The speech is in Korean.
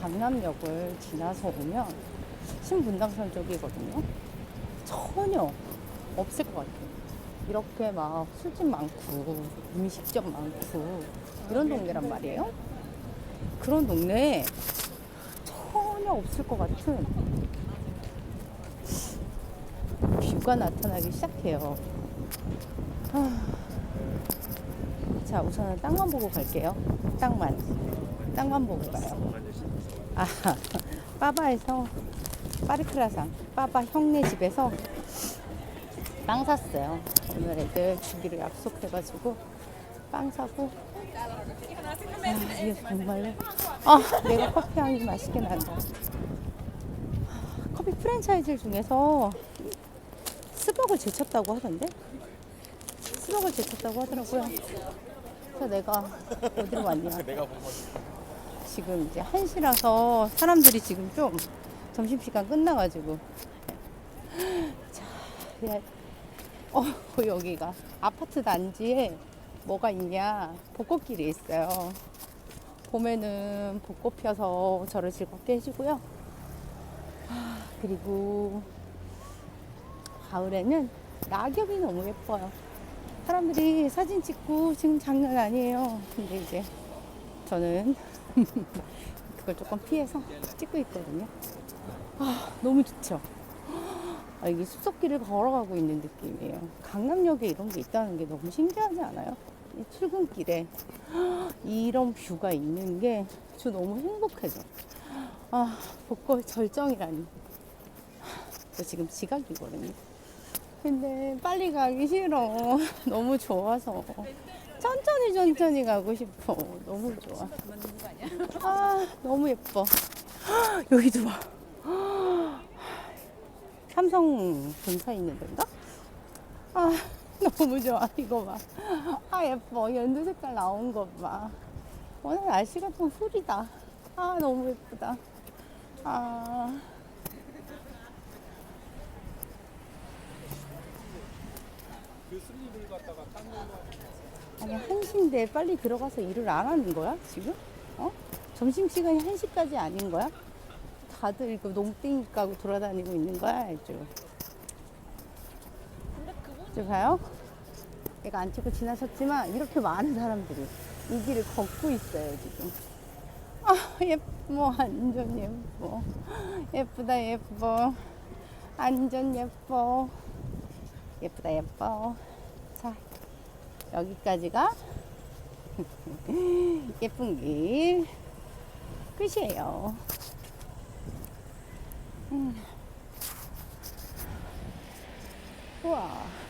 강남역을 지나서 오면 신분당선 쪽이거든요. 전혀 없을 것 같아요. 이렇게 막 술집 많고 음식점 많고 이런 동네란 말이에요. 그런 동네에 전혀 없을 것 같은 뷰가 나타나기 시작해요. 아, 자, 우선은 땅만 보고 갈게요. 땅만. 땅만 보고 가요. 아, 빠바에서 파르크라상 빠바 형네 집에서 빵 샀어요. 오늘 애들 주기로 약속해가지고 빵 사고. 아, 이게 정말로. 아, 내가 커피 향이 맛있게 난다. 커피 프랜차이즈 중에서 스벅을 제쳤다고 하던데? 스벅을 제쳤다고 하더라고요. 그래서 내가 어디로 왔냐? 지금 이제 1시라서 사람들이 지금 좀 점심시간 끝나가지고. 자, 그냥, 어, 여기가 아파트 단지에 뭐가 있냐. 벚꽃길이 있어요. 봄에는 벚꽃 펴서 저를 즐겁게 해주고요. 아, 그리고 가을에는 낙엽이 너무 예뻐요. 사람들이 사진 찍고 지금 장난 아니에요. 근데 이제 저는 그걸 조금 피해서 찍고 있거든요. 아, 너무 좋죠. 아, 이게 숲속길을 걸어가고 있는 느낌이에요. 강남역에 이런 게 있다는 게 너무 신기하지 않아요? 이 출근길에 이런 뷰가 있는 게 저 너무 행복해져. 아, 벚꽃 절정이라니. 저 지금 지각이거든요. 근데 빨리 가기 싫어. 너무 좋아서. 천천히 천천히 가고 싶어. 너무 좋아. 아, 너무 예뻐. 여기도 봐. 삼성 본사 있는 데인가? 아, 너무 좋아. 이거 봐. 아, 예뻐. 연두 색깔 나온 거 봐. 오늘 날씨가 좀 흐리다. 아, 너무 예쁘다. 아. 아니, 한시인데 빨리 들어가서 일을 안 하는 거야, 지금? 어? 점심시간이 한시까지 아닌 거야? 다들 이거 농땡이 까고 돌아다니고 있는 거야, 아주. 저 봐요? 내가 안 찍고 지나쳤지만 이렇게 많은 사람들이 이 길을 걷고 있어요, 지금. 아, 예뻐. 완전 예뻐. 예쁘다, 예뻐. 완전 예뻐. 예쁘다, 예뻐. 자, 여기까지가 예쁜 길 끝이에요. 음. 우와.